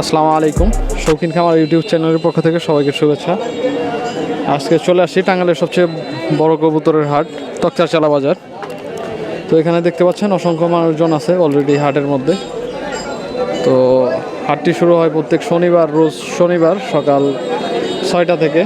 আসসালামু আলাইকুম। শৌখিন খামার ইউটিউব চ্যানেলের পক্ষ থেকে সবাইকে শুভেচ্ছা। আজকে চলে আসছি টাঙ্গালের সবচেয়ে বড় কবুতরের হাট তকচারচালা বাজার। তো এখানে দেখতে পাচ্ছেন অসংখ্য মানুষজন আছে অলরেডি হাটের মধ্যে। তো হাটটি শুরু হয় প্রত্যেক শনিবার, রোজ শনিবার সকাল ছয়টা থেকে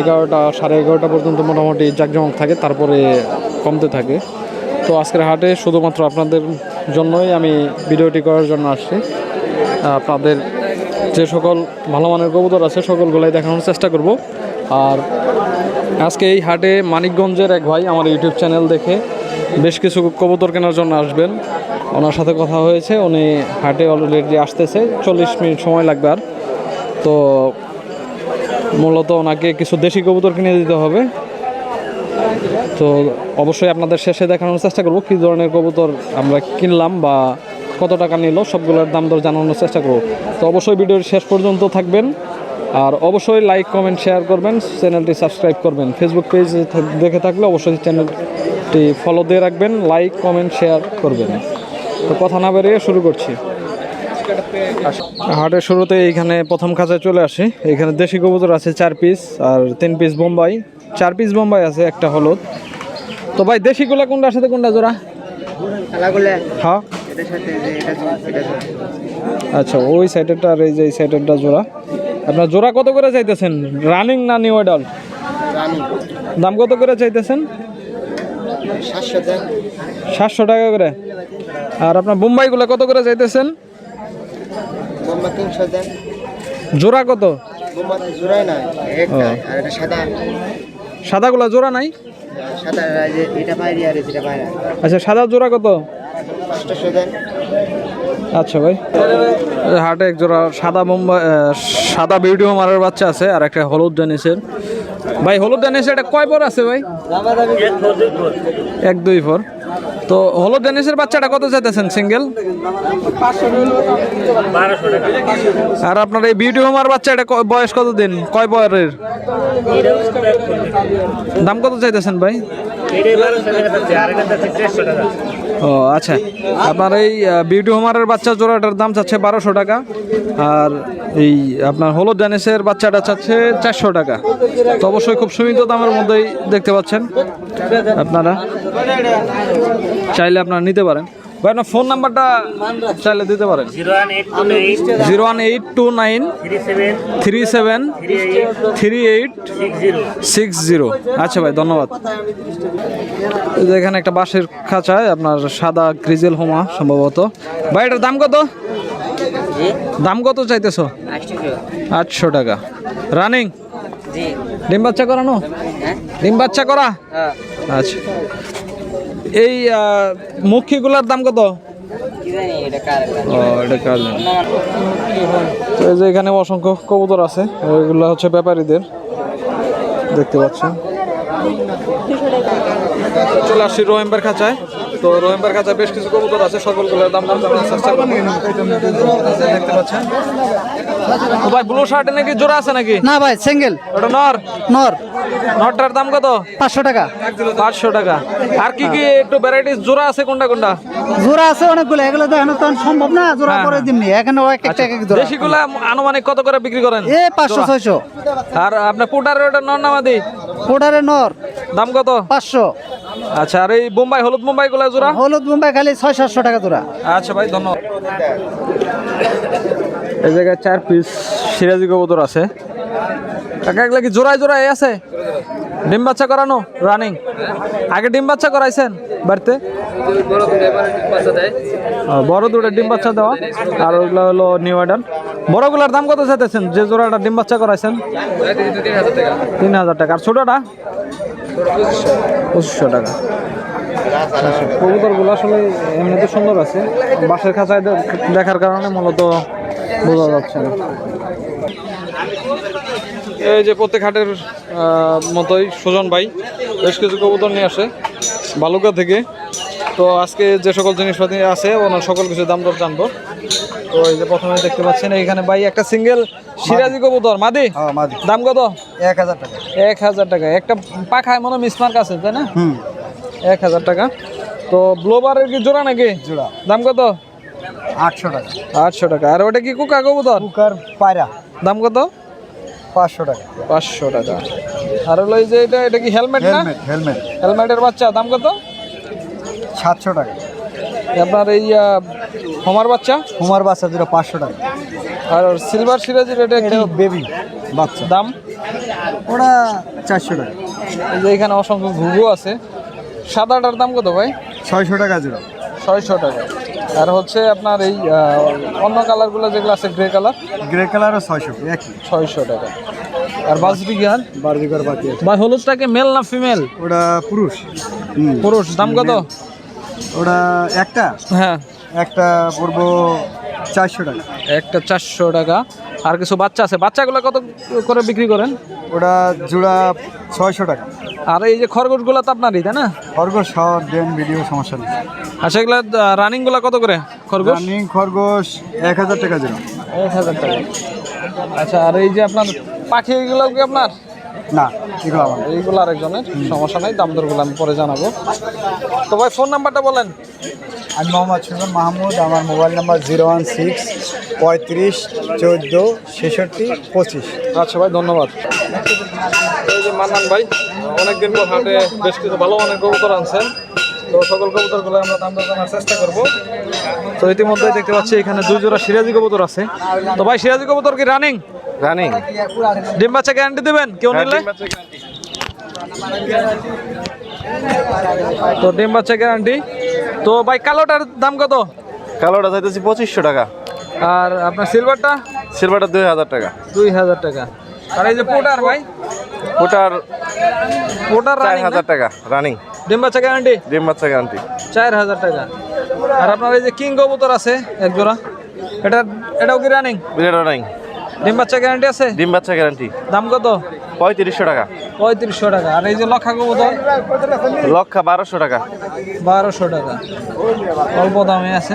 এগারোটা, সাড়ে এগারোটা পর্যন্ত মোটামুটি জাঁকজমক থাকে, তারপরে কমতে থাকে। তো আজকের হাটে শুধুমাত্র আপনাদের জন্যই আমি ভিডিওটি করার জন্য আসছি। আপনাদের যে সকল ভালো মানের কবুতর আছে, সকলগুলাই দেখানোর চেষ্টা করব। আর আজকে এই হাটে মানিকগঞ্জের এক ভাই আমার ইউটিউব চ্যানেল দেখে বেশ কিছু কবুতর কেনার জন্য আসবেন। ওনার সাথে কথা হয়েছে, উনি হাটে অলরেডি আসতেছে, চল্লিশ মিনিট সময় লাগবে আর। তো মূলত ওনাকে কিছু দেশি কবুতর কিনে দিতে হবে। তো অবশ্যই আপনাদের শেষে দেখানোর চেষ্টা করব, কী ধরনের কবুতর আমরা কিনলাম বা কত টাকা নিল সবগুলোর দাম দর জানানোর চেষ্টা করব। তো অবশ্যই ভিডিওর শেষ পর্যন্ত থাকবেন। আর অবশ্যই লাইক কমেন্ট শেয়ার করবেন চ্যানেলটি সাবস্ক্রাইব করবেন। ফেসবুক পেজ দেখে থাকলে অবশ্যই চ্যানেলটি ফলো দিয়ে রাখবেন লাইক কমেন্ট শেয়ার করবেন। তো কথা না বেরিয়ে শুরু করছি। হাটের শুরুতে এইখানে প্রথম খাঁচায় চলে আসি। এখানে দেশি কবুতর আছে চার পিস আর তিন পিস বোম্বাই। চার পিস বোম্বাই আছে একটা হলুদ। তো ভাই দেশিগুলা কোনটার সাথে কোনটা জোড়া? হ্যাঁ। আচ্ছা ওই সাইডেরটা আর এই যে এই সাইডেরটা জোড়া। আপনার জোড়া কত করে চাইতেছেন? রানিং না নিউ অ্যাডাল দাম কত করে চাইতেছেন? সাতশো টাকা। করে। আর আপনার বোম্বাইগুলো কত করে চাইতেছেন? জোড়া কত? সাদাগুলা জোড়া নাই? আচ্ছা সাদা জোড়া কত? আচ্ছা ভাই। হাটে এক জোড়া সাদা বোম্বাই সাদা বিউটি মারার বাচ্চা আছে আর একটা হলুদ ড্যানিসের ভাই হলুদ ড্যানিসের এটা কয় পর আছে ভাই? এক দুই ফোর তো হলুদ ড্যানিসের বাচ্চাটা কত চাইতেছেন, সিঙ্গেল? আর আপনার এই বিউটি হোমার বাচ্চাটা বয়স কত দিন কয় বয়সের দাম কত চাইতেছেন ভাই? ও আচ্ছা। আপনার এই বিউটি হোমারের বাচ্চা জোড়াটার দাম চাচ্ছে বারোশো টাকা, আর এই আপনার হলুদ ড্যানিসের বাচ্চাটা চাচ্ছে চারশো টাকা। তো অবশ্যই খুব সীমিত দামের মধ্যেই দেখতে পাচ্ছেন আপনারা। চাইলে আপনারা নিতে পারেন। ভাই আপনার ফোন নাম্বারটা চাইলে দিতে পারেন। Zero one eight two nine three seven three eight six zero. আচ্ছা ভাই ধন্যবাদ। এখানে একটা বাঁশের খাঁচায় আপনার সাদা গ্রিজেল হোমা সম্ভবত। ভাই এটার দাম কত? দাম কত চাইতেছো? আটশো টাকা। রানিং? ডিম বাচ্চা করানো? হ্যাঁ। ডিম বাচ্চা করা? হ্যাঁ। আচ্ছা। এই মক্ষীগুলার দাম কত? এখানে অসংখ্য কবুতর আছে ওইগুলো হচ্ছে ব্যাপারীদের। দেখতে পাচ্ছেন। চলে আসছি রোহেম্বার খাঁচায়। তো রোহেম্বার খাঁচায় বেশ কিছু কবুতর আছে সকলগুলোর দাম দাম জানার চেষ্টা করব। দেখতে পাচ্ছেন ভাই ব্লু শার্টে নাকি জোড়া আছে নাকি? না ভাই সিঙ্গেল ওটা নর? নর। নরটার দাম কত? পাঁচশো টাকা। পাঁচশো টাকা। আর কি কি একটু ভ্যারাইটিস জোড়া আছে কোনটা কোনটা? জোড়া আছে অনেকগুলো এগুলো তো এখন তো সম্ভব না জোড়া করে হ্যাঁ। দিমনি এখানে এক একটা এক এক জোড়া। দেশিগুলা আনুমানিক কত করে বিক্রি করেন? এ পাঁচশো ছয়শো। আর আপনার পুটারের ওটা নর নামাদি পোটারে নর। দাম কত? পাঁচশো। আচ্ছা আর এই বোম্বাই হলুদ বোম্বাই গুলা জোড়া? হলুদ মুম্বাই খালি ছয় সাতশো টাকা জোড়া। আচ্ছা ভাই ধন্যবাদ। এই জায়গায় চার পিস সিরাজি কবুতর আছে। কাকা এগুলা কি জোড়ায় জোড়ায় আছে? ডিম বাচ্চা করানো? রানিং আগে ডিম বাচ্চা করাইছেন বাড়িতে? বড় দুটো ডিম বাচ্চা দেওয়া। আর ওগুলো হলো নিউ অর্ডার বড়গুলার দাম কত চাইতেছেন? যে জোড়াটা ডিম বাচ্চা করাইছেন? তিন হাজার টাকা। আর ছোটটা? পঁচিশশো টাকা। কবুতরগুলো আসলে এমনিতে সুন্দর আছে। বাসের খাঁচায় দেখার কারণে মূলত বোঝা যাচ্ছে না। এই যে প্রত্যেক হাটের মতোই সুজন ভাই বেশ কিছু কবুতর নিয়ে আসে বালুকা থেকে। তো আজকে যে সকল জিনিসপাতি আছে, ওনার সকল কিছু দাম দর জানব। তো এই যে প্রথমে দেখতে পাচ্ছেন এইখানে ভাই একটা সিঙ্গেল সিরাজি কবুতর মাদি? হ্যাঁ মাদি। দাম কত? এক হাজার টাকা। এক হাজার টাকা। একটা পাখায় মনে মিসমার্ক আছে তাই না? হুম। এক হাজার টাকা। তো ব্লোবারের কি জোড়া নাকি? জোড়া। দাম কত? আটশো টাকা। আটশো টাকা। আর ওটা কি কুকা কবুতর? কুকার পায়রা। দাম কত? পাঁচশো টাকা। পাঁচশো টাকা। আর হলো এই যে এটা এটা কি হেলমেট না? হেলমেট হেলমেট হেলমেটের বাচ্চা দাম কত? সাতশো টাকা। আপনার এই হোমার বাচ্চা? হোমার বাচ্চা যেটা পাঁচশো টাকা। আর সিলভার সিরাজের এটা একটা বেবি বাচ্চা। দাম? ওটা চারশো টাকা। এই যে এখানে অসংখ্য ঘুঘু আছে। সাদাটার দাম কত ভাই? ছয়শো টাকা জোড়া ছয়শো টাকা। আর হচ্ছে আপনার এই অন্য কালারগুলো যেগুলো আছে গ্রে কালার গ্রে কালারও ছয়শো একই। ছয়শো টাকা। আর বাজরি গান বার্জিকার বাকি আছে। ভাই হলুদটাকে মেল না ফিমেল ওটা পুরুষ। পুরুষ। দাম কত? ওটা একটা? হ্যাঁ। একটা পড়ব চারশো টাকা। একটা চারশো টাকা। আর কিছু বাচ্চা আছে? বাচ্চাগুলো কত করে বিক্রি করেন? ওটা জোড়া ছয়শো টাকা। আর এই যে খরগোশগুলো তো আপনারই তাই না? খরগোশ শহর দেন ভিডিও সমস্যা নেই। আর সেগুলো রানিংগুলো কত করে খরগোশ? রানিং খরগোশ এক হাজার টাকা জোড়া। এক হাজার টাকা। আচ্ছা আর এই যে আপনার পাখিগুলো কি আপনার? না। এইগুলো আরেকজনের। সমস্যা নাই দাম দরগুলো আমি পরে জানাব। তো ভাই ফোন নাম্বারটা বলেন। আমি মোহাম্মদ সুজন মাহমুদ আমার mobile number zero one six পঁয়ত্রিশ চোদ্দ ছেষট্টি পঁচিশ। আচ্ছা ভাই ধন্যবাদ। এই যে মান্নান ভাই অনেকদিন পর হাটে বেশ কিছু ভালো অনেক কবুতর আনছেন। তো সকল কবুতরগুলো আমরা দাম জানার চেষ্টা করব। তো ইতিমধ্যে দেখতে পাচ্ছি এখানে দুই জোড়া সিরাজি কবুতর আছে। তো ভাই সিরাজি কবুতর কি রানিং রানিং। ডিম বাচ্চা গ্যারান্টি দেবেন? কেউ নিলে? তো ডিম বাচ্চা গ্যারান্টি তো ভাই কালোটার দাম কত? কালোটা চাইতেছি পঁচিশশো টাকা। আর আপনার সিলভারটা সিলভারটা দুই হাজার টাকা। দুই হাজার টাকা। আর এই যে পোটার ভাই? ওটার পোটার চার রানিং হাজার টাকা রানিং ডিম বাচ্চা গ্যারান্টি ডিম বাচ্চা গ্যারান্টি চার হাজার টাকা। আর আপনার এই যে কিং কবুতর আছে এক জোড়া। এটা এটাও কি রানিং রানিং ডিম বাচ্চা গ্যারান্টি আছে? ডিম বাচ্চা গ্যারান্টি দাম কত? পঁয়ত্রিশশো টাকা। পঁয়ত্রিশশো টাকা। আর এই যে লক্ষা কবুতর? লক্ষা বারোশো টাকা। বারোশো টাকা। অল্প দামে আছে।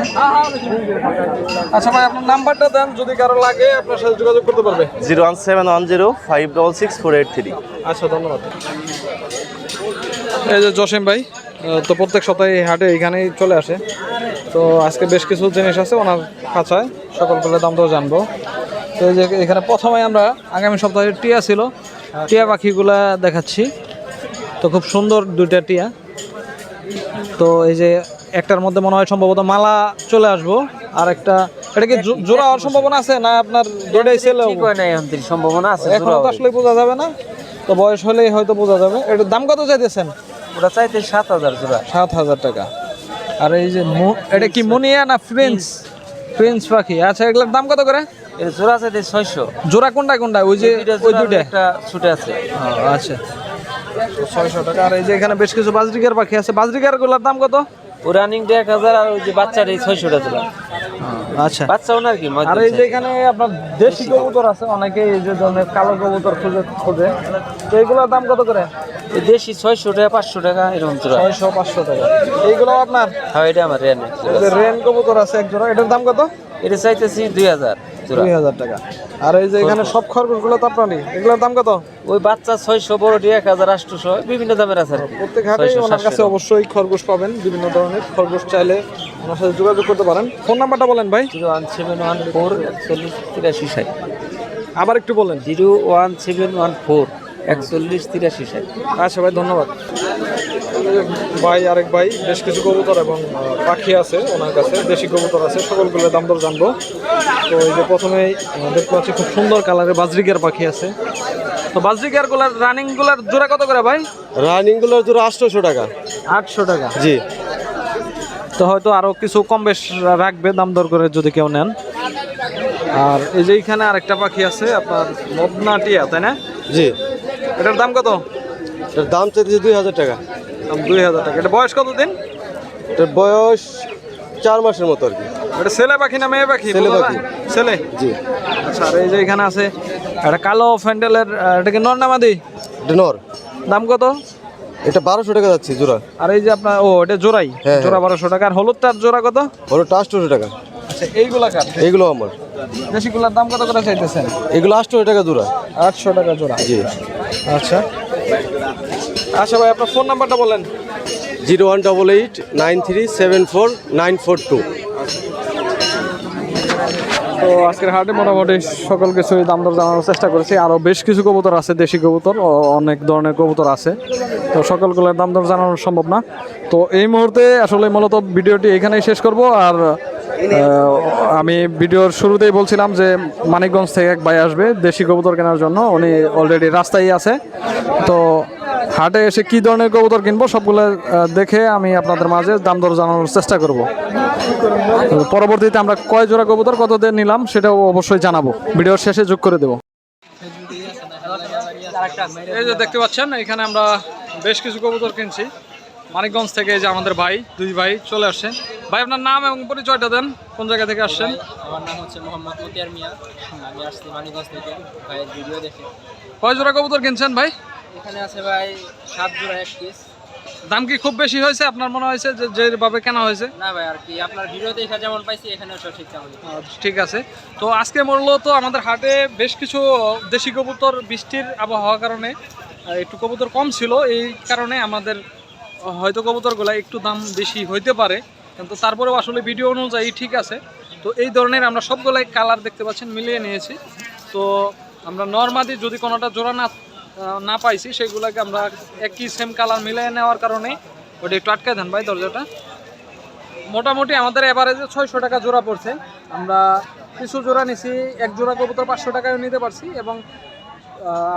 আচ্ছা ভাই আপনার নাম্বারটা দেন যদি কারও লাগে আপনার সাথে যোগাযোগ করতে পারবে। Zero one seven one zero five double six four eight three. আচ্ছা ধন্যবাদ। এই যে জসিম ভাই তো প্রত্যেক সপ্তাহে এই হাটে এখানেই চলে আসে। তো আজকে বেশ কিছু জিনিস আছে ওনার খাঁচায়। সকল দাম তো জানব। তো এই যে এখানে প্রথমে আমরা আগামী সপ্তাহে টিয়া ছিল। টিয়া পাখিগুলা দেখাচ্ছি। তো খুব সুন্দর দুইটা টিয়া। তো এই যে একটার মধ্যে মনে হয় সম্ভবত মালা চলে আসব। আর একটা এটা কি জোড়া হওয়ার সম্ভাবনা আছে না আপনার দুইটাই সম্ভাবনা আছে এখন তো আসলে বোঝা যাবে না। তো বয়স হলেই হয়তো বোঝা যাবে। এটার দাম কত চাইতেছেন? ওটা চাইতে সাত হাজার জোড়া। সাত হাজার টাকা। আর এই যে মু- এটা কি মুনিয়া না ফ্রেঞ্চ ফ্রেঞ্চ পাখি। আচ্ছা এগুলোর দাম কত করে? এটা জোড়া চাইতে ছয়শো। জোড়া কোনটা কোনটা? ওই যে ওই দুইটা একটা ছুটে আছে। আচ্ছা। ছয়শো টাকা। আর এই যে এখানে বেশ কিছু বাজরিকার পাখি আছে। বাজরিকারগুলোর দাম কত? ও রানিংটা এক হাজার আর ওই যে বাচ্চার এই ছয়শোটা জোড়া। আচ্ছা। বাচ্চা ওনার কি? আর এই যে এখানে আপনার দেশি কবুতর আছে। অনেকে এই যে ধরনের কালো কবুতর খুঁজে খোঁজে। তো এইগুলোর দাম কত করে? এই দেশি ছয়শো টাকা পাঁচশো টাকা এরকম জোড়া। ছয়শো পাঁচশো টাকা। এইগুলো আপনার? হ্যাঁ এটা আমার রেন রেন কবুতর আছে এক জোড়া। এটার দাম কত? এটা চাইতেছি দুই হাজার। দুই হাজার টাকা। আর এই যে এখানে সব খরগোশগুলো তো আপনারই। এগুলোর দাম কত? ওই বাচ্চা ছয়শো বড়টি এক হাজার আটশোশো বিভিন্ন দামের আছে প্রত্যেক হাটে ওনার কাছে অবশ্যই খরগোশ পাবেন বিভিন্ন ধরনের খরগোশ চাইলে ওনার সাথে যোগাযোগ করতে পারেন। ফোন নাম্বারটা বলেন ভাই। Zero one seven one four একচল্লিশ তিরাশি ষাট। আবার একটু বলেন। Zero one seven one four. একচল্লিশ তিরাশি ষাট। আচ্ছা ভাই ধন্যবাদ। ভাই আরেক ভাই বেশ কিছু কবুতর এবং পাখি আছে ওনার কাছে দেশি কবুতর আছে সকলগুলোর দাম দর জানব। তো এই যে প্রথমেই দেখতে পাচ্ছি খুব সুন্দর কালারের বাজরিকার পাখি আছে। তো বাজরিকারগুলার রানিংগুলার জোড়া কত করে ভাই? রানিংগুলোর জোড়া আটশোশো টাকা। আটশো টাকা? জি। তো হয়তো আরও কিছু কম বেশ রাখবে দাম দর করে যদি কেউ নেন। আর এই যে এখানে আরেকটা পাখি আছে আপনার মদনা টিয়া তাই না? জি। এটার দাম কত? এটার দাম চাইতেছি দুই হাজার টাকা। দাম দুই হাজার টাকা। এটা বয়স কত দিন এটার বয়স চার মাসের মতো আর কি। এটা ছেলে পাখি না মেয়ে পাখি? ছেলে পাখি। ছেলে? জি। আচ্ছা আর এই যে এখানে আছে একটা কালো ফ্যান্ডেলের আহ, এটা কি নর্নামাদি এটা নর। দাম কত? এটা বারোশো টাকা যাচ্ছে জোড়া। আর এই যে আপনার ও এটা জোড়াই। হ্যাঁ, জোড়া বারোশো টাকা। আর হলুদটার জোড়া কত? হলুদটা আটশোশো টাকা। আচ্ছা এইগুলা কার? এইগুলো আমার। দেশিগুলার দাম কত করে চাইতেছেন? এগুলো আটশোশো টাকা জোড়া। আটশো টাকা জোড়া। জি। আচ্ছা। আচ্ছা ভাই আপনার ফোন নাম্বারটা বলেন। Zero one double eight nine three seven four nine four two. তো আজকের হাটে মোটামুটি সকল কিছুই দাম দর জানানোর চেষ্টা করেছি। আরও বেশ কিছু কবুতর আছে দেশি কবুতর ও অনেক ধরনের কবুতর আছে। তো সকলগুলোর দাম দর জানানো সম্ভব না। তো এই মুহূর্তে আসলে মূলত ভিডিওটি এখানেই শেষ করব। আর আমি ভিডিওর শুরুতেই বলছিলাম যে মানিকগঞ্জ থেকে এক ভাই আসবে দেশি কবুতর কেনার জন্য। উনি অলরেডি রাস্তায় আছে। তো হাটে এসে কি ধরনের কবুতর কিনবো সবগুলো দেখে আমি আপনাদের মাঝে দাম দর জানানোর চেষ্টা করব। পরবর্তীতে আমরা কয় জোড়া কবুতর, কত দিয়ে নিলাম সেটাও অবশ্যই জানাব। ভিডিওর শেষে যোগ করে দেবো। এই যে দেখতে পাচ্ছেন, এখানে আমরা বেশ কিছু কবুতর কিনছি। মানিকগঞ্জ থেকে যে আমাদের ভাই দুই ভাই চলে আসছেন। ভাই আপনার নাম এবং পরিচয়টা দেন কোন জায়গা থেকে আসছেন? আমার নাম হচ্ছে মোহাম্মদ মতিয়ার মিয়া। আমি আসছি মানিকগঞ্জ থেকে ভাইয়ের ভিডিও দেখে। কয় জোড়া কবুতর কিনছেন ভাই? এখানে আছে ভাই সাত জোড়া এক পিস দাম কি খুব বেশি হয়েছে? আপনার মনে হয়েছে যে যেভাবে কেনা হয়েছে? না ভাই আর কি আপনার ভিডিও দেখে যেমন পাইছি এখানেও সব ঠিক ঠিক আছে। তো আজকে মূলত আমাদের হাটে বেশ কিছু দেশি কবুতর বৃষ্টির আবহাওয়ার কারণে একটু কবুতর কম ছিল। এই কারণে আমাদের হয়তো কবুতরগুলো একটু দাম বেশি হইতে পারে, কিন্তু তারপরেও আসলে ভিডিও অনুযায়ী ঠিক আছে। তো এই ধরনের আমরা সবগুলাই কালার দেখতে পাচ্ছেন, মিলিয়ে নিয়েছি। তো আমরা নর্মালি যদি কোনোটা জোড়া না না পাইছি, সেগুলোকে আমরা একই সেম কালার মিলিয়ে নেওয়ার কারণে ওটা একটু আটকে দেন ভাই দরজাটা। মোটামুটি আমাদের এভারেজে ছয়শো টাকা জোড়া পড়ছে। আমরা কিছু জোড়া নিছি, এক জোড়া কবুতর পাঁচশো টাকায় নিতে পারছি এবং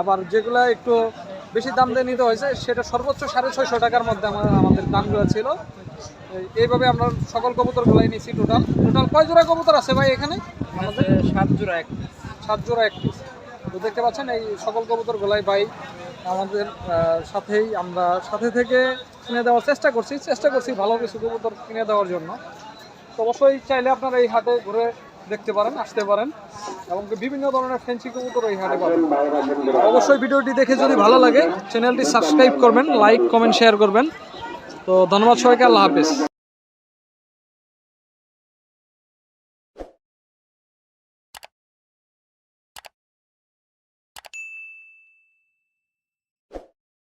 আবার যেগুলো একটু বেশি দাম দিয়ে নিতে হয়েছে। সেটা সর্বোচ্চ সাড়ে ছয়শো টাকার মধ্যে আমার আমাদের দামগুলো ছিল। এইভাবে আমরা সকল কবুতর কবুতরগুলাই নিয়েছি টোটাল টোটাল কয় জোড়া কবুতর আছে ভাই এখানে? আমাদের সাত জোড়া এক সাত জোড়া এক পিস তো দেখতে পাচ্ছেন এই সকল কবুতর গোলাই ভাই আমাদের সাথেই আমরা সাথে থেকে কিনে দেওয়ার চেষ্টা করছি। চেষ্টা করছি ভালো কিছু কবুতর কিনে দেওয়ার জন্য। তো অবশ্যই চাইলে আপনারা এই হাটে ঘুরে দেখতে পারেন আসতে পারেন। এবং বিভিন্ন ধরনের ফ্যান্সি কবুতর এই হাটে পাবেন। অবশ্যই ভিডিওটি দেখে যদি ভালো লাগে, চ্যানেলটি সাবস্ক্রাইব করবেন, লাইক, কমেন্ট, শেয়ার করবেন। তো ধন্যবাদ সবাইকে, আল্লাহ হাফেজ।